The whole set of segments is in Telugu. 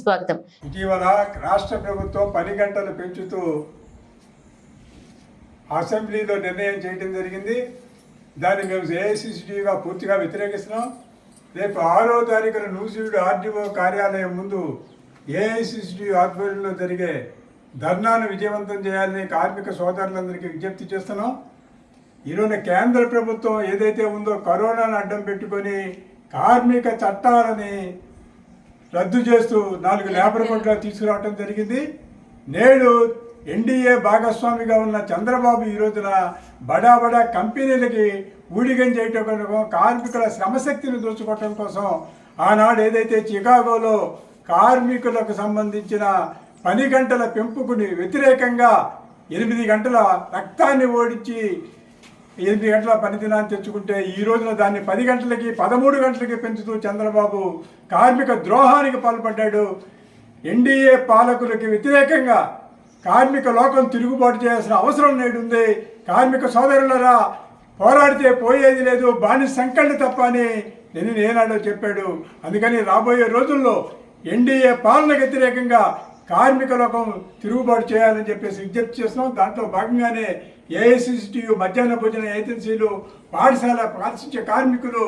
స్వాగతం. ఇటీవల రాష్ట్ర ప్రభుత్వం పని గంటలు పెంచుతూ అసెంబ్లీలో నిర్ణయం చేయడం జరిగింది. దాన్ని మేము ఏఐసిసిటీగా పూర్తిగా వ్యతిరేకిస్తున్నాం. రేపు ఆరో తారీఖున నూసివీడు ఆర్డీఓ కార్యాలయం ముందు ఏఐసిసిటీ ఆధ్వర్యంలో జరిగే ధర్నాను విజయవంతం చేయాలని కార్మిక సోదరులందరికీ విజ్ఞప్తి చేస్తున్నాం. ఈరోజు కేంద్ర ప్రభుత్వం ఏదైతే ఉందో కరోనాను అడ్డం పెట్టుకొని కార్మిక చట్టాలని రద్దు చేస్తూ నాలుగు లేబర్ కోడ్లు తీసుకురావడం జరిగింది. నేడు ఎన్డీఏ భాగస్వామిగా ఉన్న చంద్రబాబు ఈ రోజున బడా బడా కంపెనీలకి ఊడిగం చేయటం కోసం కార్మికుల శ్రమశక్తిని దోచుకోవటం కోసం ఆనాడు ఏదైతే చికాగోలో కార్మికులకు సంబంధించిన పని గంటల పెంపుకుని వ్యతిరేకంగా ఎనిమిది గంటల రక్తాన్ని ఓడించి ఎనిమిది గంటల పని దినాన్ని తెచ్చుకుంటే ఈ రోజున దాన్ని పది గంటలకి పదమూడు గంటలకి పెంచుతూ చంద్రబాబు కార్మిక ద్రోహానికి పాల్పడ్డాడు. ఎన్డీఏ పాలకులకి వ్యతిరేకంగా కార్మిక లోకం తిరుగుబాటు చేయాల్సిన అవసరం నేడు ఉంది కార్మిక సోదరులరా పోరాడితే పోయేది లేదు బాని సంకల్ని తప్ప అని నేను ఏనాడో చెప్పాడు. అందుకని రాబోయే రోజుల్లో ఎన్డీఏ పాలనకు వ్యతిరేకంగా కార్మిక లోకం తిరుగుబాటు చేయాలని చెప్పేసి విజ్ఞప్తి చేస్తున్నాం. దాంట్లో భాగంగానే ఏఐసిసిటియు మధ్యాహ్న భోజన ఏజెన్సీలు పాఠశాల పారిశుధ్య కార్మికులు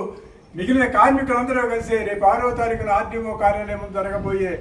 మిగిలిన కార్మికులందరూ కలిసి రేపు ఆరో తారీఖున ఆర్డీఓ కార్యాలయం జరగబోయే